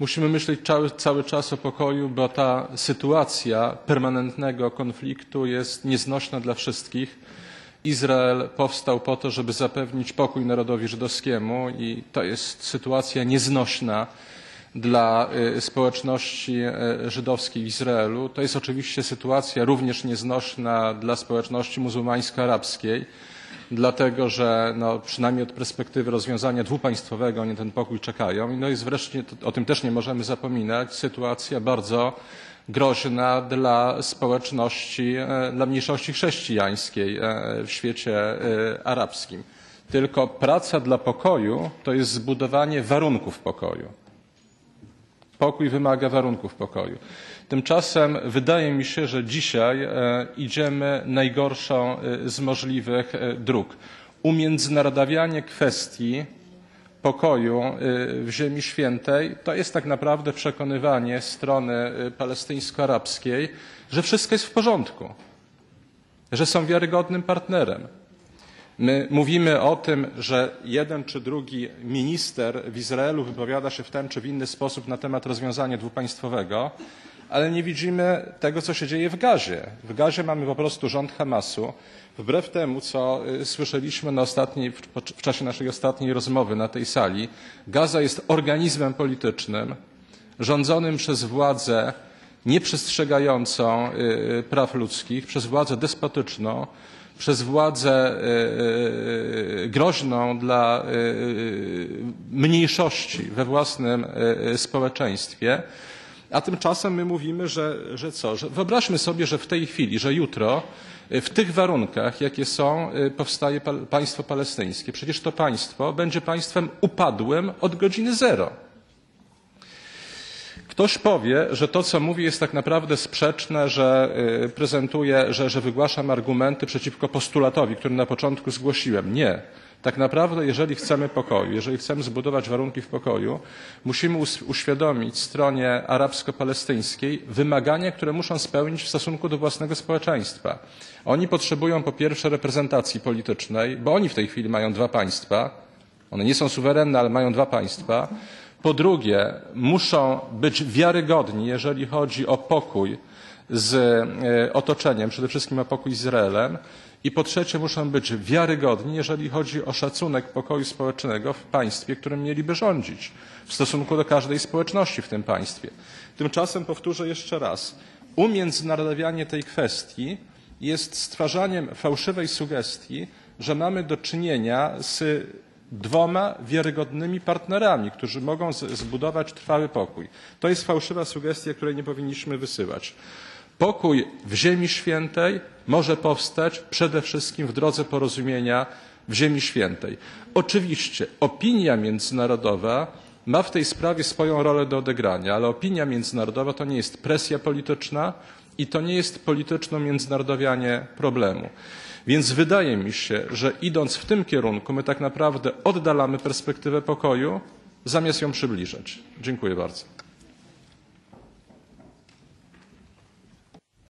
Musimy myśleć cały, cały czas o pokoju, bo ta sytuacja permanentnego konfliktu jest nieznośna dla wszystkich. Izrael powstał po to, żeby zapewnić pokój narodowi żydowskiemu i to jest sytuacja nieznośna dla y, społeczności y, żydowskiej w Izraelu. To jest oczywiście sytuacja również nieznośna dla społeczności muzułmańsko-arabskiej, dlatego że no, przynajmniej od perspektywy rozwiązania dwupaństwowego oni ten pokój czekają. I no jest wreszcie, o tym też nie możemy zapominać, sytuacja bardzo groźna dla społeczności, e, dla mniejszości chrześcijańskiej e, w świecie e, arabskim. Tylko praca dla pokoju to jest zbudowanie warunków pokoju. Pokój wymaga warunków pokoju. Tymczasem wydaje mi się, że dzisiaj e, idziemy najgorszą e, z możliwych e, dróg. Umiędzynarodawianie kwestii pokoju w Ziemi Świętej to jest tak naprawdę przekonywanie strony palestyńsko-arabskiej, że wszystko jest w porządku, że są wiarygodnym partnerem. My mówimy o tym, że jeden czy drugi minister w Izraelu wypowiada się w ten czy w inny sposób na temat rozwiązania dwupaństwowego, ale nie widzimy tego, co się dzieje w Gazie. W Gazie mamy po prostu rząd Hamasu. Wbrew temu, co słyszeliśmy na ostatniej, w czasie naszej ostatniej rozmowy na tej sali, Gaza jest organizmem politycznym rządzonym przez władzę nieprzestrzegającą praw ludzkich, przez władzę despotyczną, przez władzę groźną dla mniejszości we własnym społeczeństwie. A tymczasem my mówimy, że, że co? Że wyobraźmy sobie, że w tej chwili, że jutro w tych warunkach, jakie są, powstaje państwo palestyńskie. Przecież to państwo będzie państwem upadłym od godziny zero. Ktoś powie, że to, co mówi, jest tak naprawdę sprzeczne, że prezentuje, że, że wygłaszam argumenty przeciwko postulatowi, który na początku zgłosiłem. Nie. Tak naprawdę, jeżeli chcemy pokoju, jeżeli chcemy zbudować warunki w pokoju, musimy uświadomić stronie arabsko-palestyńskiej wymagania, które muszą spełnić w stosunku do własnego społeczeństwa. Oni potrzebują po pierwsze reprezentacji politycznej, bo oni w tej chwili mają dwa państwa. One nie są suwerenne, ale mają dwa państwa. Po drugie, muszą być wiarygodni, jeżeli chodzi o pokój z otoczeniem, przede wszystkim o pokój z Izraelem. I po trzecie, muszą być wiarygodni, jeżeli chodzi o szacunek pokoju społecznego w państwie, którym mieliby rządzić, w stosunku do każdej społeczności w tym państwie. Tymczasem powtórzę jeszcze raz, umiędzynarodowianie tej kwestii jest stwarzaniem fałszywej sugestii, że mamy do czynienia z dwoma wiarygodnymi partnerami, którzy mogą zbudować trwały pokój. To jest fałszywa sugestia, której nie powinniśmy wysyłać. Pokój w Ziemi Świętej może powstać przede wszystkim w drodze porozumienia w Ziemi Świętej. Oczywiście opinia międzynarodowa ma w tej sprawie swoją rolę do odegrania, ale opinia międzynarodowa to nie jest presja polityczna i to nie jest polityczne międzynarodowianie problemu. Więc wydaje mi się, że idąc w tym kierunku, my tak naprawdę oddalamy perspektywę pokoju, zamiast ją przybliżać. Dziękuję bardzo.